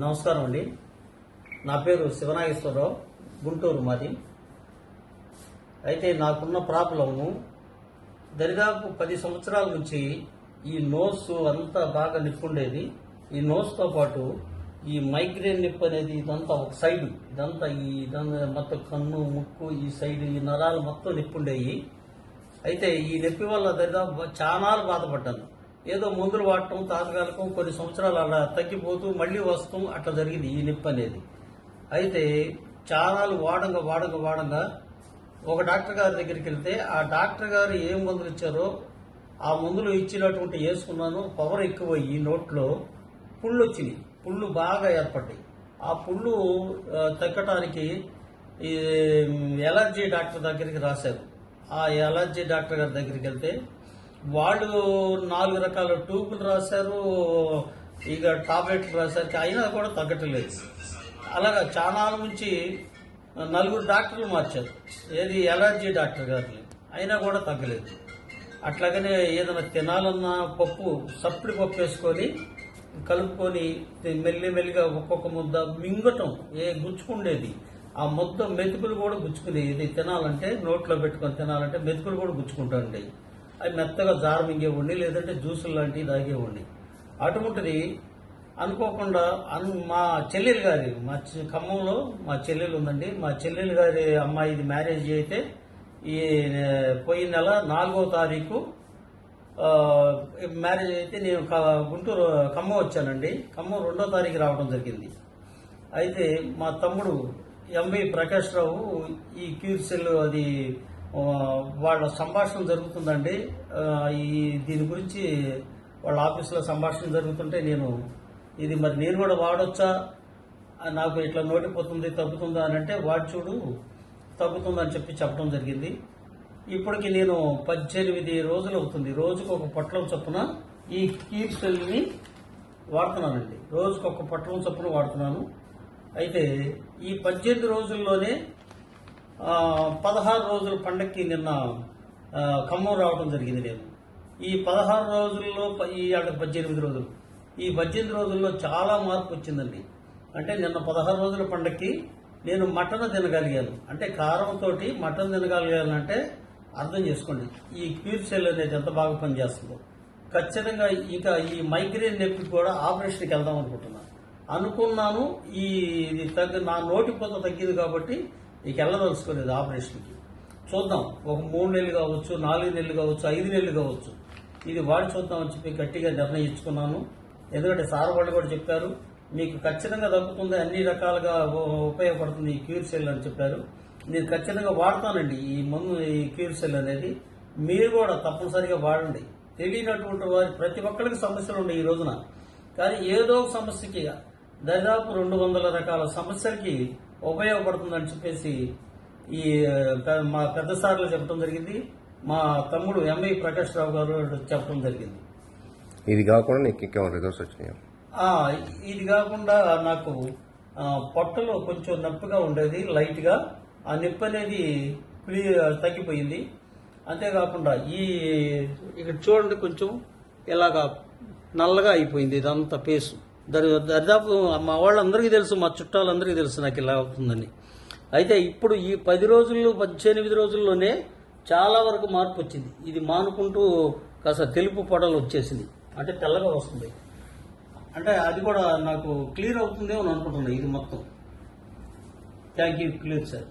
నమస్కారం అండి. నా పేరు శివనాగేశ్వరరావు గుంటూరు మాది. అయితే నాకున్న ప్రాబ్లము దరిదాపు పది సంవత్సరాల నుంచి ఈ నోస్ అంతా బాగా నిప్పుండేది. ఈ నోస్తో పాటు ఈ మైగ్రేన్ నిప్పు అనేది ఇదంతా ఒక సైడ్ ఇదంతా ఈ ఇదంతా మొత్తం కన్ను ముక్కు ఈ సైడ్ ఈ నరాలు మొత్తం నిప్పుండేవి అయితే ఈ నొప్పి వల్ల దరిదాపు చాలా బాధపడ్డాను. ఏదో మందులు వాడటం తాత్కాలికం కొన్ని సంవత్సరాలు అలా తగ్గిపోతూ మళ్ళీ వస్తాం అట్లా జరిగింది ఈ నిప్ప అనేది. అయితే చాలా వాడంగా వాడంగా వాడంగా ఒక డాక్టర్ గారి దగ్గరికి వెళ్తే ఆ డాక్టర్ గారు ఏం మందులు ఇచ్చారో ఆ మందులు ఇచ్చినటువంటి వేసుకున్నాను పవర్ ఎక్కువ ఈ నోట్లో పుళ్ళు వచ్చినాయి పుళ్ళు బాగా ఏర్పడ్డాయి. ఆ పుళ్ళు తగ్గటానికి ఈ ఎలర్జీ డాక్టర్ దగ్గరికి రాశారు. ఆ ఎలర్జీ డాక్టర్ గారి దగ్గరికి వెళ్తే వాళ్ళు నాలుగు రకాల ట్యూబులు రాశారు ఇక టాబ్లెట్లు రాశారు అయినా కూడా తగ్గట్లేదు. అలాగా చాలా నుంచి నలుగురు డాక్టర్లు మార్చారు. ఏది ఎలర్జీ డాక్టర్ గారిని. అయినా కూడా తగ్గలేదు. అట్లాగనే ఏదైనా తినాలన్నా పప్పు సప్పుడు పప్పు వేసుకొని కలుపుకొని మెల్లి మెల్లిగా ఒక్కొక్క ముద్ద మింగటం ఏ గుచ్చుకుండేది. ఆ మొత్తం మెతుకులు కూడా గుచ్చుకునేది ఇది తినాలంటే నోట్లో పెట్టుకొని తినాలంటే మెతుకులు కూడా గుచ్చుకుంటాండి అవి మెత్తగా జారు మింగేవాడిని లేదంటే జ్యూసులు లాంటివి తాగేవాడిని. అటువంటిది అనుకోకుండా అన్ మా చెల్లెలు గారి మా ఖమ్మంలో మా చెల్లెలు ఉందండి. మా చెల్లెలు గారి అమ్మాయిది మ్యారేజ్ అయితే ఈ పోయిన నెల నాలుగో తారీఖు మ్యారేజ్ అయితే నేను గుంటూరు ఖమ్మం వచ్చానండి. ఖమ్మం రెండో తారీఖు రావడం జరిగింది. అయితే మా తమ్ముడు ఎంవి ప్రకాష్ రావు ఈ క్యూర్సెల్ అది వాళ్ళ సంభాషణ జరుగుతుందండి. ఈ దీని గురించి వాళ్ళ ఆఫీసులో సంభాషణ జరుగుతుంటే నేను ఇది మరి నేను కూడా వాడొచ్చా? నాకు ఇట్లా నోటిపోతుంది తగ్గుతుందా అని అంటే వాడు చూడు తగ్గుతుందని చెప్పి చెప్పడం జరిగింది. ఇప్పటికి నేను పద్దెనిమిది రోజులు అవుతుంది. రోజుకు ఒక పొట్లం చొప్పున ఈ కీర్ సెల్ని వాడుతున్నానండి. రోజుకు ఒక పొట్లం చొప్పున వాడుతున్నాను. అయితే ఈ పద్దెనిమిది రోజుల్లోనే పదహారు రోజుల పండక్కి నిన్న ఖమ్మం రావడం జరిగింది నేను. ఈ పదహారు రోజుల్లో ఈ ఆడ పద్దెనిమిది రోజులు. ఈ పద్దెనిమిది రోజుల్లో చాలా మార్పు వచ్చిందండి. అంటే నిన్న పదహారు రోజుల పండక్కి నేను మటన్ తినగలిగాను. అంటే కారంతో మటన్ తినగలిగానంటే అర్థం చేసుకోండి. ఈ క్యూర్ సెల్ అనేది ఎంత బాగా పనిచేస్తుందో. ఖచ్చితంగా ఇక ఈ మైగ్రేన్ నొప్పి కూడా ఆపరేషన్కి వెళ్దాం అనుకుంటున్నాను. అనుకున్నాను ఈ ఇది తగ్గ నా నోటి పొంత తగ్గింది కాబట్టి ఇక వెళ్ళదలుచుకోలేదు ఆపరేషన్కి. చూద్దాం ఒక మూడు నెలలు కావచ్చు నాలుగు నెలలు కావచ్చు ఐదు నెలలు కావచ్చు. ఇది వాడి చూద్దాం అని చెప్పి గట్టిగా నిర్ణయించుకున్నాను. ఎందుకంటే సార్ వాళ్ళు కూడా చెప్పారు మీకు ఖచ్చితంగా దక్కుతుంది అన్ని రకాలుగా ఉపయోగపడుతుంది ఈ క్యూర్ సెల్ అని చెప్పారు. నేను ఖచ్చితంగా వాడతానండి ఈ మందు ఈ క్యూర్ సెల్ అనేది. మీరు కూడా తప్పనిసరిగా వాడండి. తెలియనటువంటి వారి ప్రతి ఒక్కరికి సమస్యలు ఉన్నాయి ఈ రోజున. కానీ ఏదో ఒక సమస్యకి దాదాపు రెండు వందల రకాల సమస్యలకి ఉపయోగపడుతుందని చెప్పేసి ఈ మా పెద్ద సార్లు చెప్పడం జరిగింది. మా తమ్ముడు ఎంఐ ప్రకాష్ రావు గారు చెప్పడం జరిగింది. ఇది కాకుండా నీకు ఇంకేమైనా రిజల్ట్స్ వచ్చినాయా? ఆ, ఇది కాకుండా నాకు పొట్టలో కొంచెం నొప్పిగా ఉండేది లైట్గా ఆ నొప్పి అనేది క్లియర్ తగ్గిపోయింది. అంతేకాకుండా ఈ ఇక్కడ చూడండి కొంచెం ఇలాగా నల్లగా అయిపోయింది ఇదంతా పేసు. దరి దరిదాపు మా వాళ్ళందరికీ తెలుసు మా చుట్టాలందరికీ తెలుసు నాకు ఇలా అవుతుందని. అయితే ఇప్పుడు ఈ పది రోజుల్లో పద్దెనిమిది రోజుల్లోనే చాలా వరకు మార్పు వచ్చింది. ఇది మానుకుంటూ కాస్త తెలుపు పొడలు వచ్చేసింది. అంటే తెల్లగా వస్తుంది. అంటే అది కూడా నాకు క్లియర్ అవుతుందేమో అని ఇది మొత్తం. Thank you clear sir.